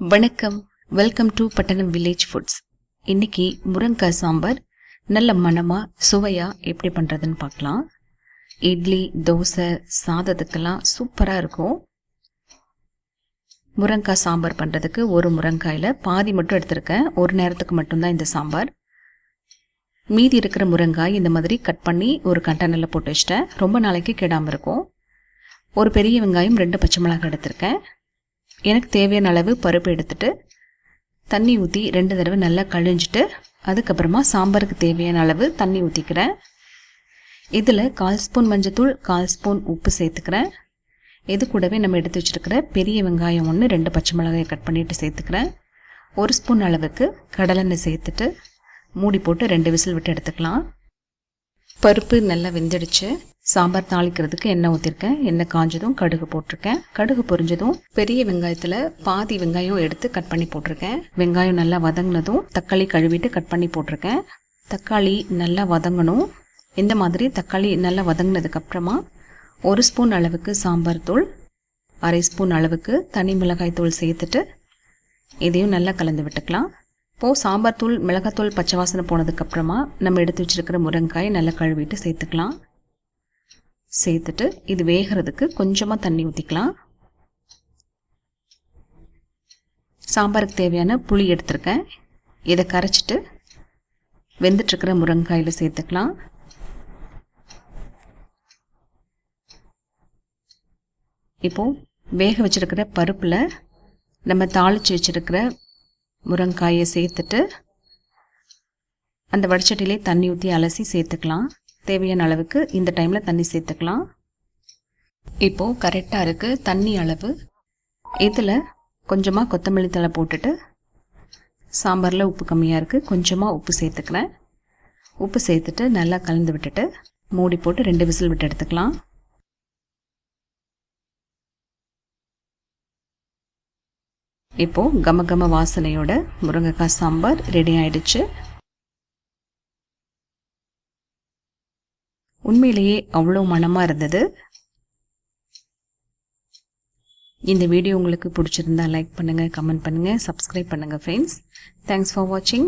வணக்கம். Welcome to Pattanam village foods இன்னைக்கு முருங்காய் சாம்பார் நல்ல மனமாக சுவையாக எப்படி பண்ணுறதுன்னு பார்க்கலாம். இட்லி தோசை சாதத்துக்கெல்லாம் சூப்பராக இருக்கும். முருங்கைக்காய் சாம்பார் பண்ணுறதுக்கு ஒரு முருங்காயில் பாதி மட்டும் எடுத்திருக்கேன். ஒரு நேரத்துக்கு மட்டும்தான் இந்த சாம்பார். மீதி இருக்கிற முருங்காய் இந்த மாதிரி கட் பண்ணி ஒரு கண்டனில் போட்டு வச்சிட்டேன். ரொம்ப நாளைக்கு கெடாமல் இருக்கும். ஒரு பெரிய வெங்காயம் ரெண்டு பச்சை மிளகாய் எடுத்திருக்கேன். எனக்கு தேவையான அளவு பருப்பு எடுத்துட்டு தண்ணி ஊற்றி ரெண்டு தடவை நல்லா கழிஞ்சிட்டு அதுக்கப்புறமா சாம்பாருக்கு தேவையான அளவு தண்ணி ஊற்றிக்கிறேன் இதில் கால் ஸ்பூன் மஞ்சத்தூள் கால் ஸ்பூன் உப்பு சேர்த்துக்கிறேன். இது கூடவே நம்ம எடுத்து வச்சுருக்கிற பெரிய வெங்காயம் ஒன்று ரெண்டு பச்சை மிளகாயை கட் பண்ணிவிட்டு சேர்த்துக்கிறேன். ஒரு ஸ்பூன் அளவுக்கு கடலெண்ணெய் சேர்த்துட்டு மூடி போட்டு ரெண்டு விசில் விட்டு எடுத்துக்கலாம். பருப்பு நல்லா வெந்துடுச்சு. சாம்பார் தாளிக்கிறதுக்கு எண்ணெய் ஊற்றிருக்கேன் எண்ணெய் காஞ்சதும் கடுகு போட்டிருக்கேன். கடுகு பொரிஞ்சதும் பெரிய வெங்காயத்தில் பாதி வெங்காயம் எடுத்து கட் பண்ணி போட்டிருக்கேன். வெங்காயம் நல்லா வதங்கினதும் தக்காளி கழுவிட்டு கட் பண்ணி போட்டிருக்கேன். தக்காளி நல்லா வதங்கணும். இந்த மாதிரி தக்காளி நல்லா வதங்கினதுக்கப்புறமா ஒரு ஸ்பூன் அளவுக்கு சாம்பார் தூள் அரை ஸ்பூன் அளவுக்கு தனி மிளகாய் தூள் சேர்த்துட்டு இதையும் நல்லா கலந்து விட்டுக்கலாம். இப்போது சாம்பார் தூள் மிளகாத்தூள் பச்சை வாசனை போனதுக்கப்புறமா நம்ம எடுத்து வச்சுருக்கிற முருங்காய் நல்லா கழுவிட்டு சேர்த்துக்கலாம். சேர்த்துட்டு இது வேகிறதுக்கு கொஞ்சமாக தண்ணி ஊற்றிக்கலாம் சாம்பாருக்கு தேவையான புளி எடுத்திருக்கேன். இதை கரைச்சிட்டு வெந்துட்டுருக்கிற முருங்காயில் சேர்த்துக்கலாம். இப்போது வேக வச்சுருக்கிற பருப்பில் நம்ம தாளித்து வச்சுருக்கிற முருங்காயை சேர்த்துட்டு அந்த வடிச்சட்டிலே தண்ணி ஊற்றி அலசி சேர்த்துக்கலாம். தேவையான அளவுக்கு இந்த டைமில் தண்ணி சேர்த்துக்கலாம். இப்போது கரெக்டாக இருக்குது தண்ணி அளவு. இதில் கொஞ்சமாக கொத்தமல்லி தலை போட்டுட்டு சாம்பாரில் உப்பு கம்மியாக இருக்குது கொஞ்சமாக உப்பு சேர்த்துக்கிறேன். உப்பு சேர்த்துட்டு நல்லா கலந்து விட்டுட்டு மூடி போட்டு ரெண்டு விசில் விட்டு எடுத்துக்கலாம். இப்போது கம கம வாசனையோட முருங்கைக்காய் சாம்பார் ரெடி ஆயிடுச்சு. உண்மையிலேயே அவ்வளோ மனமாக இருந்தது. இந்த வீடியோ உங்களுக்கு பிடிச்சிருந்தா லைக் பண்ணுங்கள் கமெண்ட் பண்ணுங்கள் சப்ஸ்கிரைப் பண்ணுங்கள் ஃப்ரெண்ட்ஸ் தேங்க்ஸ் ஃபார் வாட்சிங்